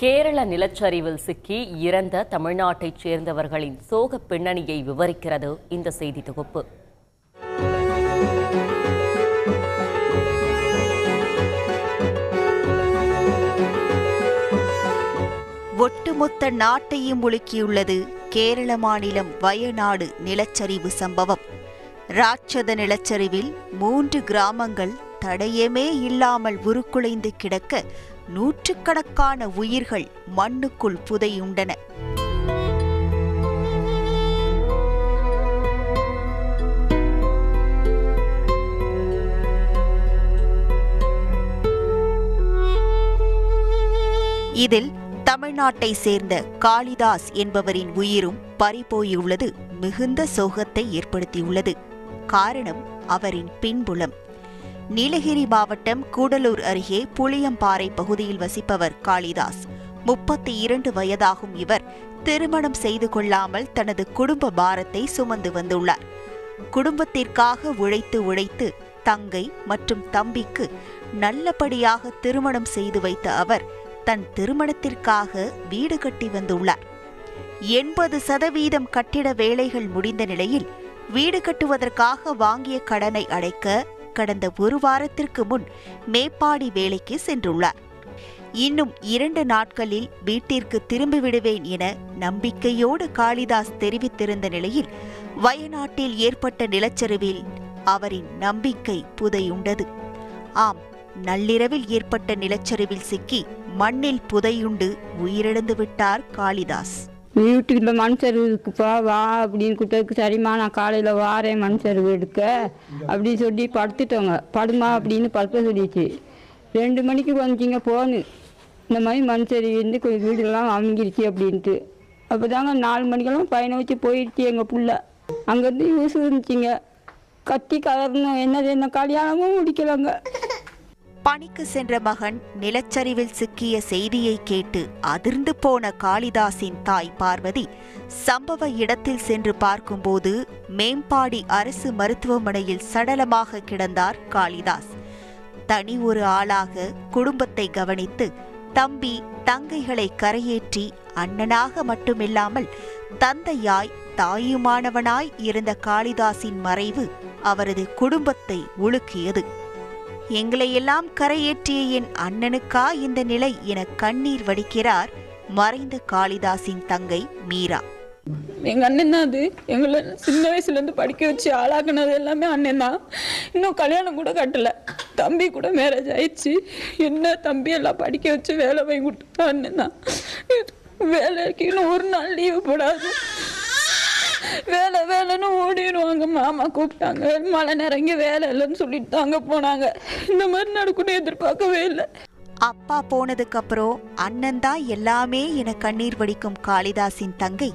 கேரள நிலச்சரிவில் சிக்கி இறந்த தமிழ்நாட்டைச் சேர்ந்தவர்களின் சோக பின்னணியை விவரிக்கிறது இந்த செய்தி தொகுப்பு. ஒட்டுமொத்த நாட்டையும் உலுக்கியுள்ளது கேரள மாநிலம் வயநாடு நிலச்சரிவு சம்பவம். ராட்சத நிலச்சரிவில் மூன்று கிராமங்கள் தடயமே இல்லாமல் உருக்குலைந்து கிடக்க நூற்றுக்கணக்கான உயிர்கள் மண்ணுக்குள் புதையுண்டன. இதில் தமிழ்நாட்டை சேர்ந்த காளிதாஸ் என்பவரின் உயிரும் பறிபோயுள்ளது மிகுந்த சோகத்தை ஏற்படுத்தியுள்ளது. காரணம் அவரின் பின்புலம். நீலகிரி மாவட்டம் கூடலூர் அருகே புளியம்பாறை பகுதியில் வசிப்பவர் காளிதாஸ். முப்பத்தி இரண்டு வயதாகும் இவர் திருமணம் செய்து கொள்ளாமல் தனது குடும்ப பாரத்தை சுமந்து வந்துள்ளார். குடும்பத்திற்காக உழைத்து உழைத்து தங்கை மற்றும் தம்பிக்கு நல்லபடியாக திருமணம் செய்து வைத்த அவர் தன் திருமணத்திற்காக வீடு கட்டி வந்துள்ளார். எண்பது சதவீதம் கட்டிட வேலைகள் முடிந்த நிலையில் வீடு கட்டுவதற்காக வாங்கிய கடனை அடைக்க கடந்த ஒரு வாரத்திற்கு முன் மேப்பாடி வேலைக்கு சென்றுள்ளார். இன்னும் இரண்டு நாட்களில் வீட்டிற்கு திரும்பிவிடுவேன் என நம்பிக்கையோடு காளிதாஸ் தெரிவித்திருந்த நிலையில் வயநாட்டில் ஏற்பட்ட நிலச்சரிவில் அவரின் நம்பிக்கை புதையுண்டது. ஆம் நள்ளிரவில் ஏற்பட்ட நிலச்சரிவில் சிக்கி மண்ணில் புதையுண்டு உயிரிழந்து விட்டார் காளிதாஸ். வீட்டுக்குள்ள மண் சரிவு இருக்குப்பா வா அப்படின்னு கூட்டதுக்கு சரிம்மா நான் காலையில் வாரேன் மண் சரிவு எடுக்க. அப்படின்னு சொல்லி படுத்துட்டோங்க. படுமா அப்படின்னு படுக்க சொல்லிச்சு. ரெண்டு மணிக்கு வந்துச்சிங்க போனு இந்த மாதிரி மண் சரிவு இருந்து கொஞ்சம் வீடுலாம் அமைஞ்சிருச்சு அப்படின்ட்டு. அப்போ தாங்க நாலு மணிக்கெல்லாம் பையனை வச்சு போயிடுச்சு எங்கள் புள்ள. அங்கேருந்து யூஸ் இருந்துச்சுங்க. கத்தி கலரணும் என்னது என்ன கல்யாணமும் முடிக்கலங்க. பணிக்கு சென்ற மகன் நிலச்சரிவில் சிக்கிய செய்தியை கேட்டு அதிர்ந்து போன காளிதாசின் தாய் பார்வதி சம்பவ இடத்தில் சென்று பார்க்கும்போது மேம்பாடி அரசு மருத்துவமனையில் சடலமாக கிடந்தார் காளிதாஸ். தனி ஒரு ஆளாக குடும்பத்தை கவனித்து தம்பி தங்கைகளை கரையேற்றி அண்ணனாக மட்டுமில்லாமல் தந்தையாய் தாயுமானவனாய் இருந்த காளிதாசின் மறைவு அவரது குடும்பத்தை உலுக்கியது. எங்களையெல்லாம் கரையேற்றிய என் அண்ணனுக்கா இந்த நிலை என கண்ணீர் வடிக்கிறார் மறைந்த காளிதாசின் தங்கை மீரா. எங்க அண்ணன் தான் அது. எங்களை சின்ன வயசுல இருந்து படிக்க வச்சு ஆளாக்குனது எல்லாமே அண்ணன் தான். இன்னும் கல்யாணம் கூட கட்டல. தம்பி கூட மேரேஜ் ஆயிடுச்சு. என்ன தம்பி எல்லாம் படிக்க வச்சு வேலை வாங்கி கொடுத்தா அண்ணன் தான். வேலைக்கு இன்னும் ஒரு நாள் லீவு போடாது. வேலை ஓடிடுவாங்க மாமா கூப்பிட்டாங்க. மழை நிறங்கி வேலை இல்லைன்னு சொல்லிட்டு தாங்க போனாங்க. இந்த மாதிரி நடக்கும்னு எதிர்பார்க்கவே இல்லை. அப்பா போனதுக்கு அப்புறம் அண்ணன் தான் எல்லாமே என கண்ணீர் வடிக்கும் காளிதாசின் தங்கை.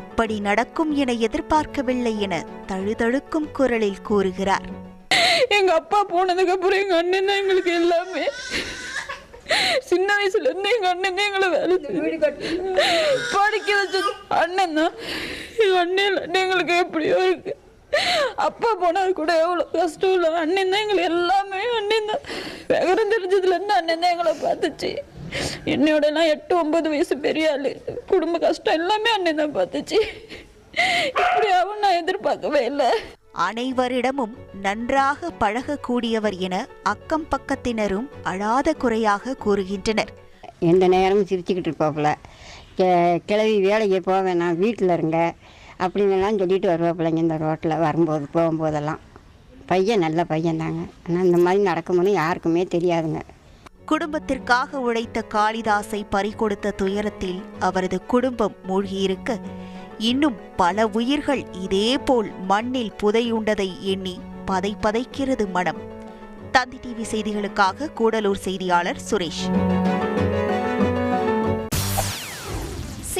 இப்படி நடக்கும் என எதிர்பார்க்கவில்லை என தழுதழுக்கும் குரலில் கூறுகிறார். எங்க அப்பா போனதுக்கு அப்புறம் எங்க அண்ணன் தான் எங்களுக்கு எல்லாமே. சின்ன வயசுல இருந்து எங்க அண்ணன் எங்களை வேலை படிக்க வச்சது அண்ணன் தான். எங்க அண்ணன் எங்களுக்கு எப்படியோ இருக்கு. அப்பா போனது கூட எவ்வளோ கஷ்டம் இல்லை. அண்ணன் தான் எங்களை எல்லாமே அண்ணன் தான். விவரம் தெரிஞ்சதுல இருந்து அண்ணன் தான் எங்களை பார்த்துச்சு. என்னையோட எல்லாம் எட்டு ஒன்பது வயசு பெரிய ஆளு. குடும்ப கஷ்டம் எல்லாமே அண்ணன் தான் பார்த்துச்சு. இப்படி ஆகும் நான் எதிர்பார்க்கவே இல்லை. அனைவரிடமும் நன்றாக பழகக்கூடியவர் என அக்கம் பக்கத்தினரும் அழாத குறையாக கூறுகின்றனர். எந்த நேரமும் சிரிச்சுக்கிட்டு இருப்பாப்புல. கெ- கிளவி வேலைக்கு போக வேணாம் வீட்டில் இருங்க அப்படின்னுலாம் சொல்லிட்டு வருவாப்புலைங்க இந்த ரோட்டில் வரும்போது போகும்போதெல்லாம். பையன் நல்ல பையன் தாங்க ஆனால் இந்த மாதிரி நடக்கும்னு யாருக்குமே தெரியாதுங்க. குடும்பத்திற்காக உழைத்த காளிதாசை பறிகொடுத்த துயரத்தில் அவரது குடும்பம் மூழ்கியிருக்க இன்னும் பல உயிர்கள் இதேபோல் மண்ணில் புதையுண்டதை எண்ணி பதை பதைக்கிறது மனம். தந்தி டிவி செய்திகளுக்காக கூடலூர் செய்தியாளர் சுரேஷ்.